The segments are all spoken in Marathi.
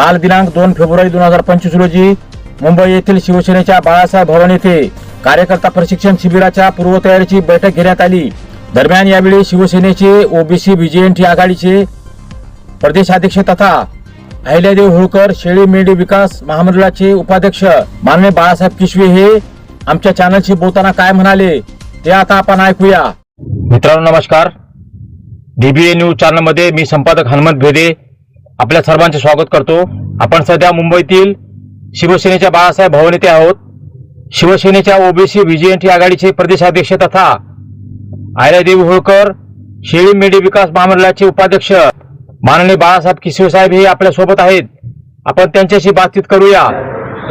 काल दिनांक दोन फेब्रुवारी दोन हजार पंचवीस रोजी मुंबई येथील शिवसेनेच्या बाळासाहेब भवन येथे कार्यकर्ता प्रशिक्षण शिबिराच्या पूर्वतयारीची बैठक घेण्यात आली. दरम्यान यावेळी शिवसेनेचे ओबीसी बीजेएनटी आघाडीचे प्रदेशाध्यक्ष तथा अहिल्यादेव होळकर शेळी मेंढी विकास महामंडळाचे उपाध्यक्ष माननीय बाळासाहेब किशवे हे आमच्या चॅनलशी बोलताना काय म्हणाले ते आता आपण ऐकूया. मित्रांनो नमस्कार. डीबीए न्यूज चॅनलमध्ये मी संपादक हनुमंत भेदे आपल्या सर्वांचे स्वागत करतो. आपण सध्या मुंबईतील शिवसेनेच्या बाळासाहेब भवन येथे आहोत. शिवसेनेच्या ओबीसी बीजेएनटी आघाडीचे प्रदेशाध्यक्ष तथा आयरादेवी होळकर शेळी मेढी विकास महामंडळाचे उपाध्यक्ष माननीय बाळासाहेब किशोरसाहेब हे आपल्यासोबत आहेत. आपण त्यांच्याशी बातचीत करूया.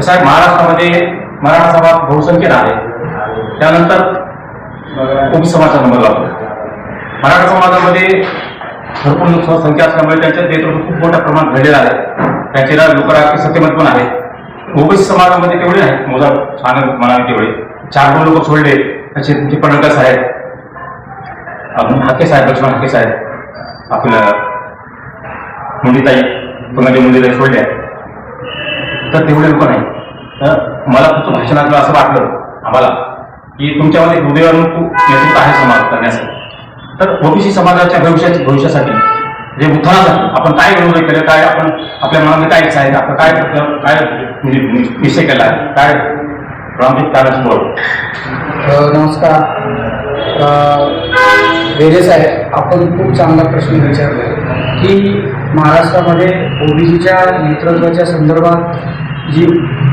साहेब महाराष्ट्रामध्ये मराठा समाज बहुसंख्येत आहे. त्यानंतर ओबी समाजाचा नंबर लागतो मराठा समाजामध्ये भरपूर संख्या असल्यामुळे त्यांच्या नेतृत्व खूप मोठ्या प्रमाणात घडलेलं आहे त्यांचे रा- लोकराजकीय सत्यमत पण आहे ओबीसी समाजामध्ये तेवढे आहेत. मोजा छान म्हणावे तेवढे. चार दोन लोक सोडले. त्याचे तुमचे पडळकर साहेब. अजून हाके साहेब लक्ष्मण हाके साहेब. आपलं मुंडीताई पुन्हा मुंडीताई सोडल्या. तर तेवढे लोक नाही. तर मला तुमचं भाषणातलं असं वाटलं आम्हाला की तुमच्यामध्ये हृदयानुक नेतृत्व आहे समाज करण्यासाठी. तर ओबीसी समाजाच्या भविष्याच्या भविष्यासाठी जे उत्थानासाठी आपण काय विरोध केलं काय आपण आपल्या मनामध्ये काय इच्छा आहे आपण काय काय म्हणजे निश्चय केला आहे काय? प्रांतिक कारण बोल नमस्कार. वेरे साहेब आपण खूप चांगला प्रश्न विचारला की महाराष्ट्रामध्ये ओबीसीच्या नेतृत्वाच्या संदर्भात जी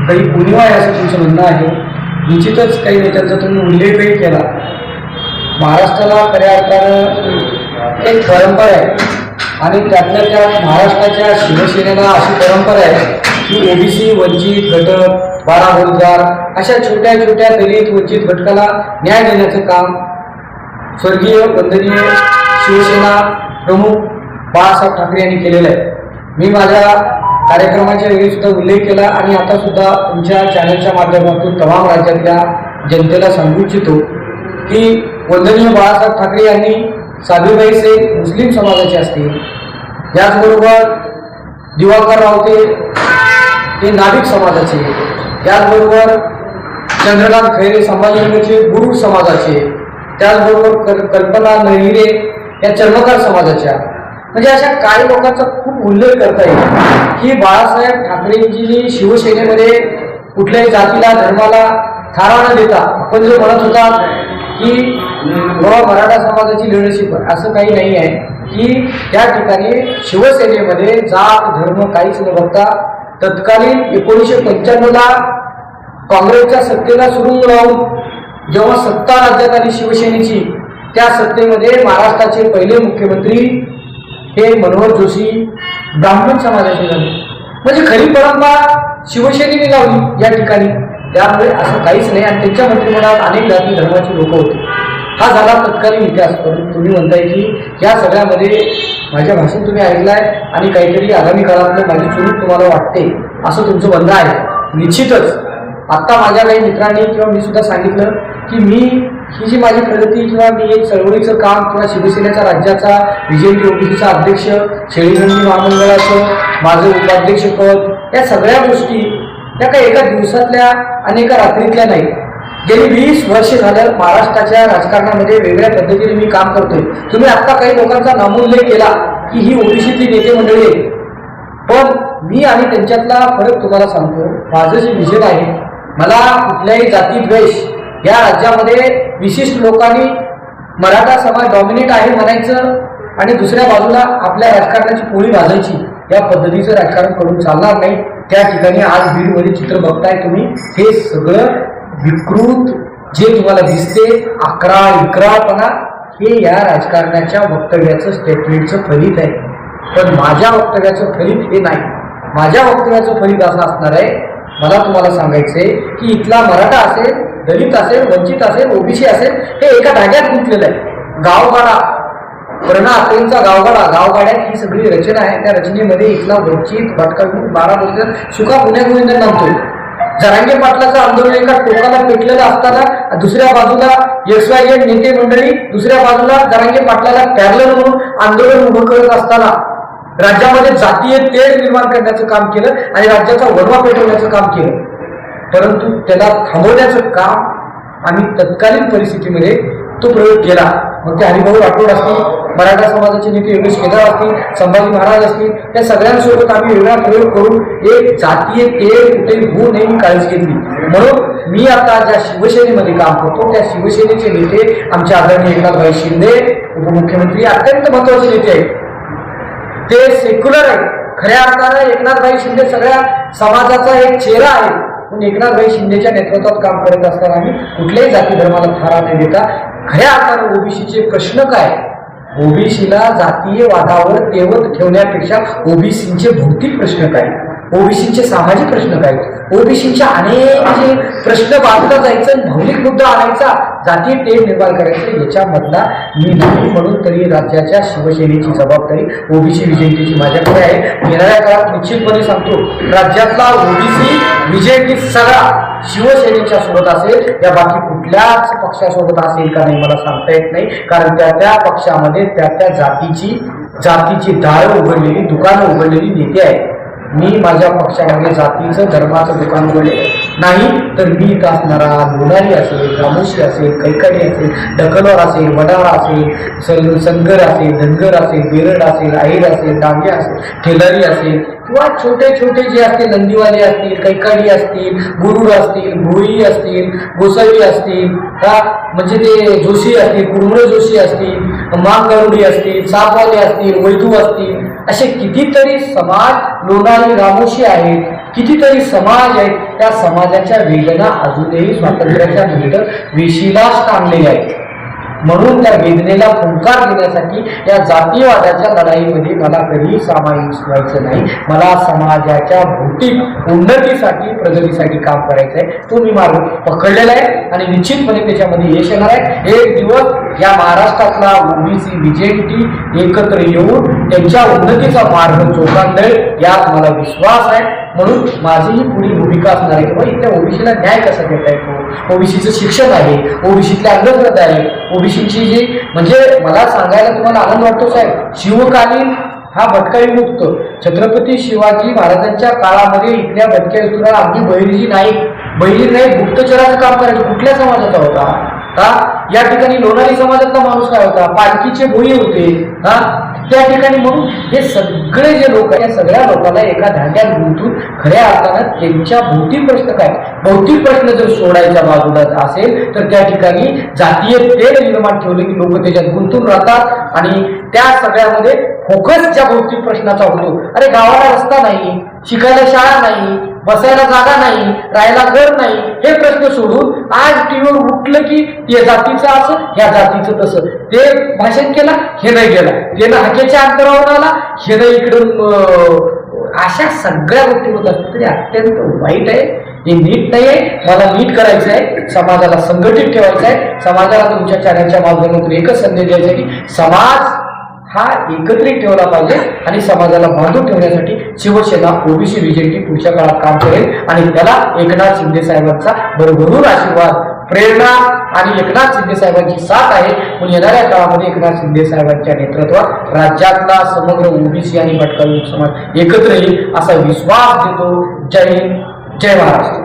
काही उणीव आहे असं तुमचं म्हणणं आहे निश्चितच काही नेत्यांचा तुम्ही उल्लेखही केला. महाराष्ट्राला खऱ्या अर्थानं एक परंपरा आहे. आणि त्यातल्या त्यात महाराष्ट्राच्या शिवसेनेला अशी परंपरा आहे की ओबीसी वंचित घटक बारा रोजगार अशा छोट्या छोट्या दलित वंचित घटकाला न्याय देण्याचं काम स्वर्गीय वंदनीय शिवसेना प्रमुख बाळासाहेब ठाकरे यांनी केलेलं आहे. मी माझ्या कार्यक्रमाच्या वेळी सुद्धा उल्लेख केला आणि आता सुद्धा तुमच्या चॅनलच्या माध्यमातून तमाम राज्यातल्या जनतेला सांगू इच्छितो की वंदनीय बाळासाहेब ठाकरे यांनी साधवीबाई शेख मुस्लिम समाजाचे असतील याचबरोबर दिवाकर रावते हे नाभिक समाजाचे त्याचबरोबर चंद्रकांत खैरे संभाजीनगरचे गुरु समाजाचे त्याचबरोबर कल कल्पना नहिरे या चर्मकार समाजाच्या. म्हणजे अशा काही लोकांचा खूप उल्लेख करता येईल की बाळासाहेब ठाकरेंची जी शिवसेनेमध्ये कुठल्याही जातीला धर्माला थारा न देता आपण जे म्हणत होता की बाबा मराठा समाजाची लिडरशिप आहे. असं काही नाही आहे की त्या ठिकाणी शिवसेनेमध्ये जात धर्म काहीच न बघता तत्कालीन एकोणीसशे पंच्याण्णवला काँग्रेसच्या सत्तेला सुरू लावून जेव्हा सत्ता राज्यात आली शिवसेनेची त्या सत्तेमध्ये महाराष्ट्राचे पहिले मुख्यमंत्री हे मनोहर जोशी ब्राह्मण समाजाचे झाले. म्हणजे खरी परंपरा शिवसेनेने लावली या ठिकाणी. त्यामुळे असं काहीच नाही आणि त्यांच्या मंत्रिमंडळात अनेक जाती धर्माची लोक होते. हा झाला तत्कालीन इतिहास. परंतु तुम्ही म्हणताय की या सगळ्यामध्ये माझ्या भाषेत तुम्ही ऐकलाय आणि काहीतरी आगामी काळातलं माझी चुरूप तुम्हाला वाटते असं तुमचं म्हणणं आहे. निश्चितच. आत्ता माझ्या काही मित्रांनी किंवा मी सुद्धा सांगितलं की मी ही जी माझी प्रगती किंवा मी एक चळवळीचं काम किंवा शिवसेनेचा राज्याचा विजय योगीचा अध्यक्ष शेळीगंजी महामंडळाचं माझं उपाध्यक्षपद या सगळ्या गोष्टी त्या काही एका दिवसातल्या आणि एका रात्रीतल्या नाही. गेली वीस वर्ष झालं महाराष्ट्राच्या राजकारणामध्ये वेगळ्या पद्धतीने मी काम करतोय. तुम्ही आत्ता काही लोकांचा नामोल्लेख केला की ही ओबीसीतली नेते मंडळी आहे. पण मी आणि त्यांच्यातला फरक तुम्हाला सांगतो. माझं जे विजन आहे मला कुठल्याही जाती द्वेष या राज्यामध्ये विशिष्ट लोकांनी मराठा समाज डॉमिनेट आहे म्हणायचं आणि दुसऱ्या बाजूला आपल्या राजकारणाची पोळी भाजायची या पद्धतीचं राजकारण करून चालणार नाही. त्या ठिकाणी आज बीडमध्ये चित्र बघताय तुम्ही. हे सगळं विकृत जे तुम्हाला दिसते अकरा इकरापणा हे या राजकारणाच्या वक्तव्याचं स्टेटमेंटचं फलित आहे. पण माझ्या वक्तव्याचं फलित हे नाही. माझ्या वक्तव्याचं फलित असं असणार आहे मला तुम्हाला सांगायचंय की इथला मराठा असेल दलित असेल वंचित असेल ओबीसी असेल हे एका धाग्यात गुंतलेलं आहे. गावगाडा प्रणा आत्रेंचा गावगाडा गावगाड्यात ही सगळी रचना आहे. त्या रचनेमध्ये इथला वंचित भटका बारा बोलतात सुका पुण्या गोविंद नामतोय जरांगे पाटलाचं आंदोलन एका टोकाला पेटलेलं असताना दुसऱ्या बाजूला एस वाय नेते मंडळी दुसऱ्या बाजूला जरांगे पाटलाला म्हणून आंदोलन उभं करत असताना राज्यामध्ये जातीय तेज निर्माण करण्याचं काम केलं आणि राज्याचा वडवा पेटवण्याचं काम केलं. परंतु त्याला थांबवण्याचं काम आम्ही तत्कालीन परिस्थितीमध्ये तो प्रयोग केला. मग ते हरिभाऊ राठोड असतील. मराठा समाजाचे नेते योगेश केदार असतील संभाजी महाराज असतील त्या सगळ्यांसोबत आम्ही वेगळा प्रयोग करून एक जातीय तेल कुठे होऊ नये काळजी घेतली. म्हणून मी आता ज्या शिवसेनेमध्ये काम करतो त्या शिवसेनेचे नेते आमचे आदरणीय एकनाथभाई शिंदे उपमुख्यमंत्री अत्यंत महत्त्वाचे नेते आहेत. ते सेक्युलर आहे खऱ्या अर्थानं एकनाथभाई शिंदे सगळ्या समाजाचा एक चेहरा आहे. पण एकनाथभाई शिंदेच्या नेतृत्वात काम करत असताना आम्ही कुठल्याही जाती धर्माला थारा न देता खऱ्या अर्थानं ओबीसीचे प्रश्न काय? ओबीसीला जातीय वादावर तेवत ठेवण्यापेक्षा ओबीसीचे भौतिक प्रश्न काय? ओबीसीचे सामाजिक प्रश्न काय? ओबीसीच्या अनेक जे प्रश्न बाजूला जायचं भौतिक मुद्दा आणायचा जातीय टेप निर्माण करायचं याच्यामधला मी नाही म्हणून तरी राज्याच्या शिवसेनेची जबाबदारी ओबीसी विजयंतीची माझ्याकडे आहे. येणाऱ्या काळात निश्चितपणे सांगतो राज्यातला ओबीसी विजयंती सगळा. शिवसेनेच्या सोबत असेल या बाकी कुठल्याच पक्षासोबत असेल का नाही मला सांगता येत नाही. कारण त्या त्या पक्षामध्ये त्या त्या जातीची जातीची दारं उघडलेली दुकानं उघडलेली नेते आहेत. मी माझ्या पक्षामध्ये जातीचं धर्माचं दुकान उघडले नाही तर मी असणारा लोणारी असेल रामोशी असेल कैकाडी असेल डकलवार असेल वडाळा असेल सल संगर असेल धनगर असेल बेरड असेल आईर असेल दांगे असेल ठेलरी असेल किंवा छोटे छोटे जे असतील नंदीवाले असतील कैकाडी असतील गुरुड असतील भोई असतील गोसावी असतील का म्हणजे ते जोशी असतील कुरमुळे जोशी असतील मांगरुडी असतील सापवाले असतील वैदू असतील असे कितीतरी समाज लोणारी रामोशी आहेत कितीतरी समाज आहेत त्या समाजाच्या वेदना अजूनही स्वातंत्र्याच्या नंतर वेशीलाच टांगलेल्या आहेत. म्हणून त्या वेदनेला फुंकार देण्यासाठी या जातीयवादाच्या लढाईमध्ये मला कधीही सामायिक व्हायचं नाही. मला समाजाच्या भौतिक उन्नतीसाठी प्रगतीसाठी काम करायचं आहे तो मी मार्ग पकडलेला आहे आणि निश्चितपणे त्याच्यामध्ये यश येणार आहे. एक दिवस या महाराष्ट्रातला ओबीसी बीजेपी एकत्र येऊन त्यांच्या उन्नतीचा मार्ग चोखांडेल यात मला विश्वास आहे. म्हणून माझीही पुढील भूमिका असणार आहे की बाबा इथल्या ओबीसीला न्याय कसा देता येतो? ओबीसीचं शिक्षण आहे ओबीसीतल्या अंगप्रत आहे. ओबीसीची जी म्हणजे मला सांगायला तुम्हाला आनंद वाटतो साहेब शिवकालीन हा भटकाई मुक्त. छत्रपती शिवाजी महाराजांच्या काळामध्ये इथल्या भटक्या विठुराला अगदी बहिरीजी नाही बहिरी नाही गुप्तचराचं काम करायचं कुठल्या समाजाचा होता? हा? या ठिकाणी लोणारी समाजातला माणूस काय होता? पालखीचे भोई होते हा? त्या ठिकाणी म्हणून हे सगळे जे लोक आहेत या सगळ्या लोकांना एका धाग्यात गुंतून खऱ्या अर्थानं त्यांच्या भौतिक प्रश्न काय? भौतिक प्रश्न जर सोडायच्या बाजूला असेल तर त्या ठिकाणी जातीय तेल निर्माण ठेवले की लोक त्याच्यात गुंतून राहतात आणि त्या सगळ्यामध्ये फोकस ज्या भौतिक प्रश्नाचा होतो अरे गावाला रस्ता नाही शिकायला शाळा नाही बसायला जागा नाही राहायला घर नाही हे प्रश्न सोडून आज टीव्हीवर उठलं की या जातीचं असं ह्या जातीचं तसं. ते भाषण केला हे नाही गेला. ते ना हाकेच्या अंतरावर आला हे नाही इकडून अं, अशा सगळ्या गोष्टी होत असतात तरी अत्यंत वाईट आहे. हे नीट नाही आहे. मला नीट करायचं आहे. समाजाला संघटित ठेवायचं आहे. समाजाला तुमच्या चॅनलच्या माध्यमातून एकच संदेश द्यायचा आहे की समाज हा एकत्रित ठेवला पाहिजे आणि समाजाला बांधून ठेवण्यासाठी शिवसेना ओबीसी बीजेपी पुढच्या काळात काम करेल आणि त्याला एकनाथ शिंदे साहेबांचा भरभरून आशीर्वाद प्रेरणा आणि एकनाथ शिंदे साहेबांची साथ आहे. म्हणून येणाऱ्या काळामध्ये एकनाथ शिंदे साहेबांच्या नेतृत्वात राज्यातला समग्र ओबीसी आणि भटका समाज एकत्र येईल असा विश्वास देतो. जय हिंद जय महाराष्ट्र.